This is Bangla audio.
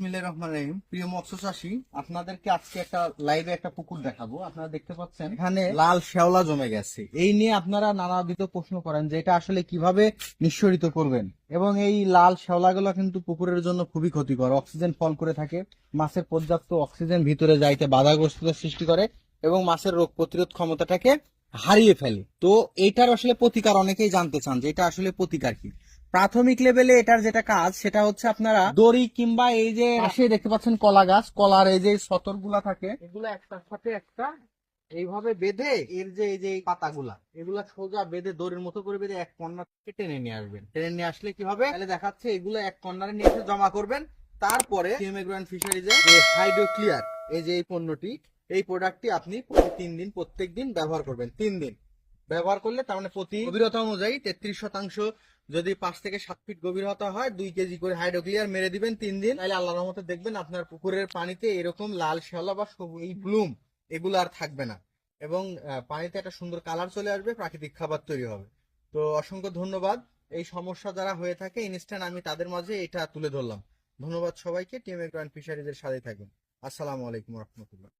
বিসমিল্লাহির রহমানির রহিম। প্রিয় মৎস্য চাষী আপনাদেরকে আজকে একটা লাইভে একটা পুকুর দেখাবো। আপনারা দেখতে পাচ্ছেন এখানে লাল শ্যাওলা জমে গেছে। এই নিয়ে আপনারা নানাবিধ প্রশ্ন করেন যে এটা আসলে কীভাবে নিঃসরিত করবেন। এবং এই লাল শ্যাওলাগুলো কিন্তু পুকুরের জন্য খুবই ক্ষতিকর। অক্সিজেন ফল করে থাকে। মাছের পর্যাপ্ত অক্সিজেন ভিতরে যাইতে বাধাগ্রস্ততার সৃষ্টি করে এবং মাছের রোগ প্রতিরোধ ক্ষমতাটাকে হারিয়ে ফেলে। তো এইটার আসলে প্রতিকার অনেকেই জানতে চান যে এটা আসলে প্রতিকার কি। প্রাথমিক লেভেলে এটার যেটা কাজ, সেটা হচ্ছে আপনারা দড়ি কিংবা এই যে পাশে দেখতে পাচ্ছেন কলা গাছ, কলার এই যে সতরগুলা থাকে, এগুলো একটার সাথে একটা এইভাবে বেঁধে এর যে এই যে পাতাগুলা, এগুলা সোজা বেঁধে দড়ির মতো করে বেঁধে এক কর্নার থেকে টেনে নিয়ে আসবেন। টেনে নিয়ে আসলে কি হবে? তাহলে দেখাচ্ছে এগুলো এক কর্নারে নিয়ে এসে জমা করবেন। তারপরে সিএমএগ্রান ফিশারিজে যে হাইড্রো ক্লিয়ার এই যে এই পণ্যটি, এই প্রোডাক্টটি আপনি তিন দিন, প্রত্যেক দিন ব্যবহার করবেন, তিন দিন। ব্যবহার করলে তার মানে প্রতি গভীরতা অনুযায়ী তেত্রিশ শতাংশ যদি পাঁচ থেকে সাত ফিট গভীরতা হয়, দুই কেজি করে হাইড্রোক্লিয়ার মেরে দিবেন তিন দিন। তাহলে আল্লাহর রহমতে দেখবেন আপনার পুকুরের পানিতে এরকম লাল শ্যাওলা বা এই ব্লুম এগুলো আর থাকবে না। এবং পানিতে একটা সুন্দর কালার চলে আসবে, প্রাকৃতিক খাবার তৈরি হবে। তো অসংখ্য ধন্যবাদ। এই সমস্যা যারা হয়ে থাকে ইনস্ট্যান্ট আমি তাদের মাঝে এটা তুলে ধরলাম। ধন্যবাদ সবাইকে। টিএম গ্রান্ড ফিশারিজের সাথে থাকুন। আসসালামু আলাইকুম রহমতুল্লাহ।